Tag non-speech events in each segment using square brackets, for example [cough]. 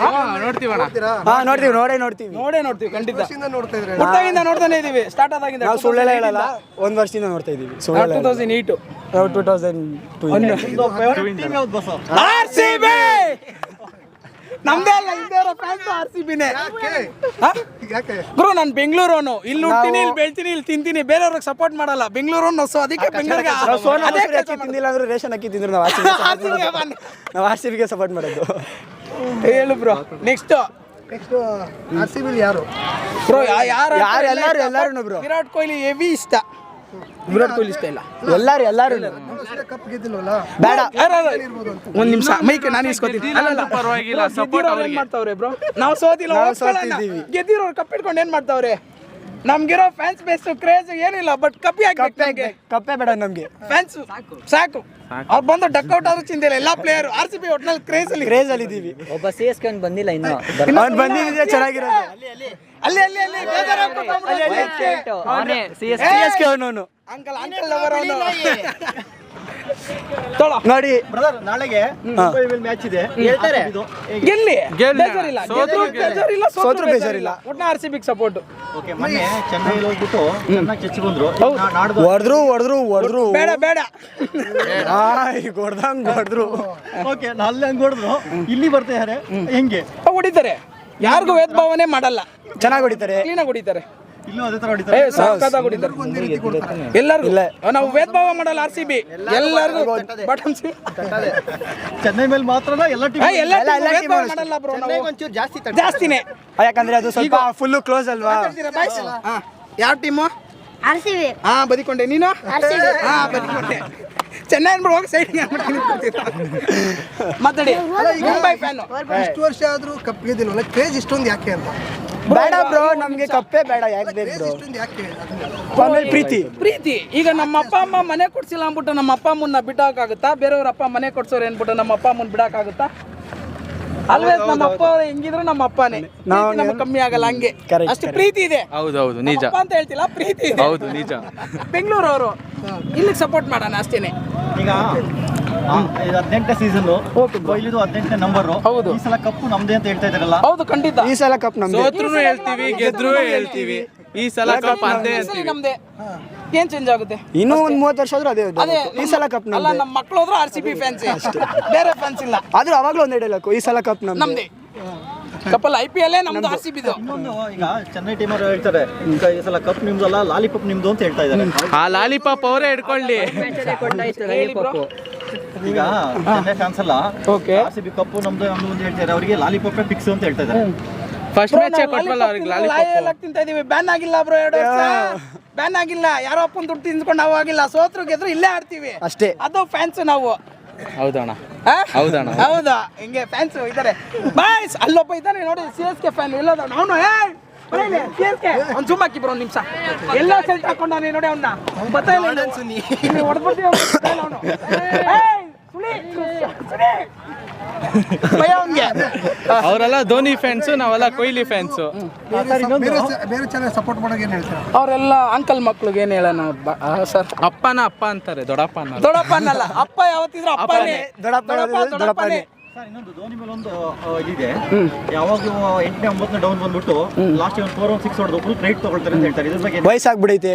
ಹಾ ನೋಡ್ತೀವಿ ನೋಡೇ ನೋಡ್ತೀವಿ. ನೋಡೇ ನೋಡ್ತೀವಿ ಖಂಡಿತ. ಹುಟ್ಟಾಗಿಂದ ನೋಡ್ತಾನೆ ಇದೀವಿ ಸ್ಟಾರ್ಟ್ ಆದಾಗಿಂದ. ನಾವು ಸುಳ್ಳೆಲ್ಲ ಹೇಳಲ್ಲ ಒಂದು ವರ್ಷದಿಂದ ನೋಡ್ತಾ ಇದೀವಿ ಟೂ ಸುಳ್ಳೆಲ್ಲ ತೌಸಂಡ್ ಏಯ್ಟು ನಾವು two thousand two R C B ನಮ್ದೇ ಅಲ್ಲ ಇರೋ ಫ್ಯಾನ್ಸ್ ಆರ್ ಸಿ ಬಿನೇ ಯಾಕೆ? ಗುರು ನಾನು ಬೆಂಗಳೂರವನು. ಇಲ್ಲಿ ಹುಡ್ತೀನಿ ಇಲ್ಲಿ ಬೆಳ್ತೀನಿ ಇಲ್ಲಿ ತಿಂತೀನಿ ಬೇರೆಯವ್ರಿಗೆ ಸಪೋರ್ಟ್ ಮಾಡಲ್ಲ. ಬೆಂಗಳೂರವನು ಸೊ ಅದಕ್ಕೆ ಬೆಂಗ್ಳೂರಿಗೆ ಸೋನಾ ಅಕ್ಕಿ ತಿಂದಿಲ್ಲ ಅಂದ್ರೆ ರೇಷನ್ ಅಕ್ಕಿ ತಿಂದ್ರು ನಾವು ಆರ್ ಸಿ [laughs] ನಾವು ಆರ್ ಸಿ ಬಿಗೆ ಸಪೋರ್ಟ್ ಮಾಡೋದು. ಹೇಳು bro next next R C bill ಯಾರು? ಬ್ರೋ ಯಾರು ಯಾರು ಎಲ್ಲರೂ ಎಲ್ಲಾರು ಬ್ರೋ ವಿರಾಟ್ ಕೊಹ್ಲಿ ಹೆವಿ ಇಷ್ಟ. ವಿರಾಟ್ ಕೊಹ್ಲಿ ಇಷ್ಟ ಇಲ್ಲ. ಎಲ್ಲಾರು ಎಲ್ಲಾರು ಕಪ್ ಗೆದ್ದಿಲ್ವಲ್ಲ? ಬೇಡ. ಒಂದ್ ನಿಮಿಷ ಮೈಕ್ ನಾನು ಇಸ್ಕೊತೀನಿ. ಅಲ್ಲ ಪರವಾಗಿಲ್ಲ ಸಪೋರ್ಟ್ ಮಾಡ್ತಾವ್ರೆ ಬ್ರೋ ನಾವು ಸೋತಿಲ್ಲ. ಗೆದ್ದಿರೋರು ಕಪ್ ಇಟ್ಕೊಂಡು ಏನ್ ಮಾಡ್ತಾವ್ರೆ? ನಮ್ಗಿರೋ ಫ್ಯಾನ್ಸ್ ಬೇಸ್ ಕ್ರೇಜ್ ಏನಿಲ್ಲ ಬಟ್ ಕಪ್ಪಿ ಕಪ್ಪೆ ಕಪ್ಪೆ ಬೇಡ ನಮ್ಗೆ. ಫ್ಯಾನ್ಸ್ ಸಾಕು. ಅವ್ರು ಬಂದು ಡಕ್ಔಟ್ ಆದ್ರೂ ಚಿಂತೆ ಇಲ್ಲ ಎಲ್ಲಾ ಪ್ಲೇಯರ್ ಆರ್ ಸಿ ಬಿ ಒಟ್ನಲ್ಲಿ ಕ್ರೇಜ್ ಅಲ್ಲಿ. ಕ್ರೇಜ್ ಅಲ್ಲಿ ಇದೀವಿ. ಒಬ್ಬ ಸಿ ಎಸ್ ಕೆ ಬಂದಿಲ್ಲ ಇನ್ನು. ಅವ್ನು ಬಂದಿದ್ದೆ ಚೆನ್ನಾಗಿರೋದು. ಅಲ್ಲಿ ಅಲ್ಲಿ. ಅಲ್ಲಿ ಬೇಜಾರಾಗ್ಬಿಟ್ಟು ಸಿ ಎಸ್ ಕೆ ಅವನು ಅಂಕಲ್ ಅಂಕಲ್ ನೋಡಿ. ಬ್ರದರ್ ನಾಳೆಗೆ ಮ್ಯಾಚ್ ಇದೆ. ಹೇಳ್ತಾರೆ. ಗೆಲ್ಲಿ. ಬೇಜಾರಿಲ್ಲ. ಸೋತ್ರು ಗೆದ್ರು ಬೇಜಾರಿಲ್ಲ. ಸೋತ್ರು ಸೋತ್ರು ಬೇಜಾರಿಲ್ಲ. ಬೇಜಾರಿಲ್ಲ. R C big support okay ಮೊನ್ನೆ ಚೆನ್ನೈಲಿ ಹೋಗ್ಬಿಟ್ಟು ಚೆನ್ನಾಗಿ ಚಚ್ಚಿ ಬಂದ್ರು ನಾ- ನಾಡ್ದು ಹೊಡೆದ್ರು ಹೊಡೆದ್ರು ಹೊಡೆದ್ರು. ಬೇಡ ಬೇಡ. ಹೊಡ್ದಂಗ್ ಹೊಡೆದ್ರು. ಓಕೆ ಅಲ್ಲಿ ಹಂಗ್ ಹೊಡೆದ್ರು. ಇಲ್ಲಿ ಬರ್ತಾ ಇದಾರೆ. ಹೆಂಗೆ? ಹೊಡಿತಾರೆ. ಯಾರಿಗೂ ವೇದ ಭಾವನೆ ಮಾಡಲ್ಲ. ಚೆನ್ನಾಗಿ ಹೊಡಿತಾರೆ. ಕ್ಲೀನಾಗಿ ಹೊಡಿತಾರೆ. ಎಲ್ಲರಿಗೂ ನಾವು ವೇದ ಭಾವ ಮಾಡಲ್ಲ ಆರ್ ಸಿ ಬಿ ಎಲ್ಲರಿಗೂ ಬಾಟಮ್ ಚೆನ್ನೈ ಮೇಲೆ ಮಾತ್ರ. ಮಾಡಲ್ಲ ಬ್ರೋ ಒಂಚೂರು ಜಾಸ್ತಿ ಜಾಸ್ತಿನೇ. ಯಾಕಂದ್ರೆ ಅದು ಸ್ವಲ್ಪ ಫುಲ್ ಕ್ಲೋಸ್ ಅಲ್ವಾ? ಯಾವ ಟೀಮು ಆರ್ ಸಿ ಬಿ ಹಾ ಬದಿಕೊಂಡೆ. ನೀನು? RCB. ಹಾ ಬದಿಕೊಂಡೆ. ಚೆನ್ನೈ ಅನ್ಬಿಡು ಹೋಗಿ ಸೈಡ್ ಮಾತಾಡಿ. ಮುಂಬೈ ಫ್ಯಾನ್ ಇಷ್ಟು ವರ್ಷ ಆದ್ರೂ ಕಪ್ ಗೆದ್ದಿಲ್ವಲ್ಲ? ಕ್ರೇಜ್ ಇಷ್ಟೊಂದು ಯಾಕೆ ಅಂತ. ಬೇಡ ಬ್ರೋ ನಮ್ಗೆ ಕಪ್ಪೆ ಬೇಡ ಯಾಕೆ ಬೇಕು ಬ್ರೋ? ಆಮೇಲೆ ಪ್ರೀತಿ. ಪ್ರೀತಿ. ಈಗ ನಮ್ಮ ಅಪ್ಪ ಅಮ್ಮ ಮನೆ ಕೊಡ್ಸಿಲ್ಲ ಅಂದ್ಬಿಟ್ಟು ನಮ್ಮ ಅಪ್ಪ ಅಮ್ಮನ್ನ ಬಿಡಕ್ಕಾಗುತ್ತಾ ಬೇರೆಯವ್ರ ಅಪ್ಪ ಮನೆ ಕೊಡ್ಸೋರು ಏನ್ಬಿಟ್ಟು ನಮ್ಮ ಅಪ್ಪ ಅಮ್ಮನ್ ಬಿಡೋಕ್ಕಾಗುತ್ತಾ ಆಲ್ವೇಸ್ ನಮ್ಮ ಅಪ್ಪ ಅವ್ರು ಹೆಂಗಿದ್ರು ನಮ್ಮ ಅಪ್ಪನೇ. ನಾವು ಪ್ರೀತಿ ನಮ್ಗೆ ಕಮ್ಮಿ ಆಗಲ್ಲ ಹಂಗೆ. Correct, ಅಷ್ಟು ಪ್ರೀತಿ ಇದೆ. ಹೌದೌದು ನಿಜ. ಅಪ್ಪ ಅಂತ ಹೇಳ್ತಿಲ್ಲ ಪ್ರೀತಿ ಇದೆ. ಹೌದು ನಿಜ. ಬೆಂಗಳೂರು ಅವರು ಇಲ್ಲಿಗೆ ಸಪೋರ್ಟ್ ಮಾಡೋಣ ಅಷ್ಟೇನೆ. ಈಗ ಇದು ಹದಿನೆಂಟನೇ ಸೀಸನ್ ಕೊಹ್ಲಿದು ಹದಿನೆಂಟನೇ ನಂಬರ್ ಹೌದು. ಈ ಸಲ ಕಪ್ ನಮ್ದೇ ಅಂತ ಹೇಳ್ತಾ ಇದ್ದಾರಲ್ಲ? ಹೌದು ಖಂಡಿತ. ಈ ಸಲ ಕಪ್ ನಮ್ದು. ಸೋತ್ರು ಹೇಳ್ತೀವಿ ಗೆದ್ರು ಹೇಳ್ತೀವಿ. ಈ ಸಲ ಕಪ್ ಅಂದೇ ಅಂತೀವಿ ನಮ್ದೇ. ಏನ್ ಚೇಂಜ್ ಆಗುತ್ತೆ? ಇನ್ನೂ ಒಂದ್ ಮೂವತ್ತು ವರ್ಷ ಆದ್ರೂ ಅದೇ ಅದೇ ಈ ಸಲ ಕಪ್ ಅಲ್ಲ ನಮ್ಮ ಮಕ್ಳು ಹೋದ್ರು ಆರ್ ಸಿ ಬಿ ಫ್ಯಾನ್ಸ್ ಬೇರೆ ಫ್ಯಾನ್ಸ್ ಇಲ್ಲ. ಆದ್ರೂ ಅವಾಗ್ಲೂ ಒಂದ್ ಡೈಲಾಗ್ ಈ ಸಲ ಕಪ್ ನಮ್ದೆ. ನಮ್ದೇ. ಕಪ್ಪಲ್ಲ ಐ ಪಿ ಎಲ್ ನಮ್ದು ಆರ್ ಸಿ ಬಿದು ಇನ್ನೊಂದು ಈಗ ಚೆನ್ನೈ ಟೀಮ್ ಅವರು ಹೇಳ್ತಾರೆ ಈಗ ಈ ಸಲ ಕಪ್ ನಿಮ್ದು ಅಲ್ಲ ಲಾಲಿಪಾಪ್ ನಿಮ್ದು ಅಂತ ಹೇಳ್ತಾ ಇದ್ದಾರೆ. ಆ ಲಾಲಿಪಾಪ್ ಅವರೇ ಹಿಡ್ಕೊಳ್ಳಿ. ಈಗ ಚೆನ್ನೈ ಫ್ಯಾನ್ಸ್ ಅಲ್ಲ okay R C B cup ನಮ್ದು ನಮ್ದು ಅಂತ ಹೇಳ್ತಾರೆ ಅವರಿಗೆ ಲಾಲಿಪಾಪ್ ಫಿಕ್ಸ್ ಅಂತ ಹೇಳ್ತಾ ಇದ್ದಾರೆ. ಫಸ್ಟ್ ಮ್ಯಾಚ್ ಕೊಟ್ಟಲ್ಲ ಅವ್ರಿಗೆ ಲಾಲಿಪಾಪ್ ತಿಂತಾ ಇದೀವಿ. ಬ್ಯಾನ್ ಆಗಿಲ್ಲ ಬ್ರೋ ಎರಡು ವರ್ಷ. ಬ್ಯಾನ್ ಆಗಿಲ್ಲ. ಯಾರೋ ಅಪ್ಪನ ದುಡ್ಡು ತಿನ್ಸ್ಕೊಂಡು ನಾವು ಆಗಿಲ್ಲ. ಸೋತ್ರು ಗೆದ್ರು ಇಲ್ಲೇ ಆಡ್ತೀವಿ. ಅಷ್ಟೇ. ಅದು ಫ್ಯಾನ್ಸ್ ನಾವು. ಹೌದಣ್ಣ. ಆ? ಹೌದಣ್ಣ. ಹೌದಾ? ಹಿಂಗೆ ಫ್ಯಾನ್ಸ್ ಇದ್ದಾರೆ ಬಾಯ್ಸ್ ಅಲ್ಲೊಬ್ಬ ಇದ್ದಾನೆ ನೋಡಿ ಸಿ ಎಸ್ ಕೆ ಫ್ಯಾನ್ ಎಲ್ಲದ ಅವನು ಸಿ ಎಸ್ ಕೆ ಅವ್ನು ಸುಮ್ಮ ಹಾಕಿ ಬ್ರೋ ನಿಮಿಷ. ಎಲ್ಲ ಸೆಲ್ಟ್ ಹಾಕೊಂಡವನೆ ನೋಡಿ ಅವನ್ನ ಬತ್ತ ಇಲ್ಲ ಹೊಡೆದ್ಬಿಡ್ತೀವಿ ಅವನು. ಭಯ [laughs] ಅವ್ನಿಗೆ ಅವರೆಲ್ಲ ಧೋನಿ ಫ್ಯಾನ್ಸು ನಾವೆಲ್ಲ ಕೊಹ್ಲಿ ಫ್ಯಾನ್ಸು ಬೇರೆ ಬೇರೆ ಚಾನಲ್ ಸಪೋರ್ಟ್ ಮಾಡೋಕೆ ಏನು ಹೇಳ್ತೀರಾ? ಅವರೆಲ್ಲ ಅಂಕಲ್ ಮಕ್ಳಿಗೆ ಏನು ಹೇಳೋಣ ಸರ್ ಅಪ್ಪನ ಅಪ್ಪ ಅಂತಾರೆ ದೊಡ್ಡಪ್ಪ ದೊಡ್ಡಪ್ಪನಲ್ಲ ದೊಡ್ಡಪ್ಪ ಅನ್ನಲ್ಲ ಅಪ್ಪ ಯಾವತ್ತಿದ್ರು ಅಪ್ಪನೇ. ದೊಡ್ಡಪ್ಪ ದೊಡ್ಡಪ್ಪ ದೊಡ್ಡಪ್ಪನೇ. ಸರ್ ಇನ್ನೊಂದು ಧೋನಿ ಮೇಲೆ ಒಂದು ಆ, ಇದಿದೆ. ಯಾವಾಗಲೂ ಎಂಟನೇ ಒಂಬತ್ತನೇ ಡೌನ್ ಬಂದ್ಬಿಟ್ಟು ಲಾಸ್ಟ್ ಒಂದು ಫೋರ್ ಒನ್ ಸಿಕ್ಸ್ ಹೊಡೆದು ಫುಲ್ ರೈಟ್ ತಗೊಳ್ತಾರೆ ಅಂತ ಹೇಳ್ತಾರೆ. ಇದ್ರ ಬಗ್ಗೆ ವಯಸ್ಸಾಗ್ಬಿಡೈತೆ.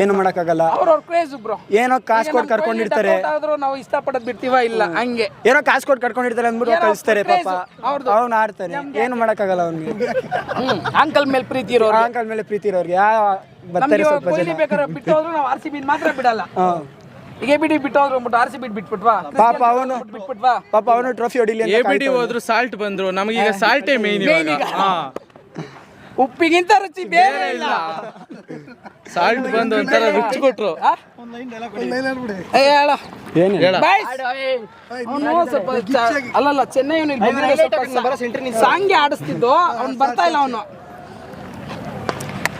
ಏನು ಮಾಡಕ್ಕಾಗಲ್ಲ. ಅವ್ರವ್ರ ಕ್ರೇಜ್ ಬ್ರೋ. ಏನೋ ಕಾಸು ಕೊಟ್ಟು ಕರ್ಕೊಂಡಿರ್ತಾರೆ. ಆದ್ರೂ ನಾವು ಇಷ್ಟಪಡೋದು ಬಿಡ್ತೀವ ಇಲ್ಲ ಹಂಗೆ. ಏನೋ ಕಾಸು ಕೊಟ್ಟು ಕರ್ಕೊಂಡಿರ್ತಾರೆ ಅಂದ್ಬಿಟ್ಟು ಕಳಿಸ್ತಾರೆ ಪಾಪ. ಅವ್ರದ್ದು ಅವ್ರ್ದು. ಅವ್ನು ಆಡ್ತಾನೆ. ಏನು ಮಾಡಕ್ಕಾಗಲ್ಲ ಅವ್ನಿಗೆ. ಅಂಕಲ್ ಮೇಲೆ ಪ್ರೀತಿ ಇರೋರು ಅಂಕಲ್ ಮೇಲೆ ಪ್ರೀತಿ ಇರೋರ್ಗೆ. ಯಾವ ಬರ್ತಾರೆ ಸ್ವಲ್ಪ ಜನ. ಬೇಕಾದ್ರೆ ಬಿಟ್ಟು ಹೋದ್ರು ನಾವು ಆರ್ ಸಿ ಬಿ ಮಾತ್ರ ಬಿಡಲ್ಲ. ಈಗ ಬಿಡಿ ಬಿಟ್ಟು ಹೋದ್ರು ಅಂದ್ಬಿಟ್ಟು ಆರ್ ಸಿ ಬಿಟ್ ಬಿಟ್ಬಿಟ್ವಾ? ಪಾಪ ಅವನು ಬಿಟ್ಬಿಟ್ವಾ ಪಾಪ ಅವನು ಟ್ರೋಫಿ ಹೊಡಿಲಿ ಎ ಅಂತ ಬಿ ಡಿ ಹೋದ್ರು ಸಾಲ್ಟ್ ಬಂದ್ರು. ನಮಗೀಗ ಸಾಲ್ಟೇ ಮೇನ್ ಇವಾಗ. ಹಾ. ಉಪ್ಪಿಗಿಂತ ರುಚಿ ಬೇರೆ ಇಲ್ಲ. ಸಾಲ್ಟ್ ಬಂದು ಒಂಥರ ರುಚಿ ಕೊಟ್ರು. ಅಲ್ಲಲ್ಲ ಚೆನ್ನೈ ಸಾಂಗ್ ಆಡಿಸ್ತಿದ್ದು ಅವ್ನು ಬರ್ತಾ ಇಲ್ಲ ಅವನು.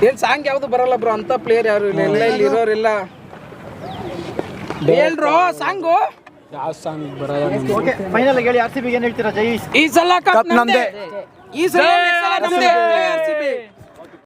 ಏನ್ ಸಾಂಗ್ ಯಾವ್ದು ಬರಲ್ಲ ಬ್ರೋ ಅಂತ ಪ್ಲೇಯರ್ ಯಾರು ಇಲ್ಲ ಎಲ್ಲ ಇಲ್ಲಿ ಇರೋರೆಲ್ಲ. ಹೇಳ್ರು ಸಾಂಗು? ಯಾವ ಸಾಂಗ್ ಬರೋದು ಓಕೆ ಫೈನಲ್ ಹೇಳಿ ಆರ್ ಸಿ ಬಿ ಏನು ಹೇಳ್ತೀರಾ? ಜೈ ಈ ಸಲ ಕಪ್ ನಮ್ದೇ. ಈ ಸಲ ನಮ್ದೇ RCB.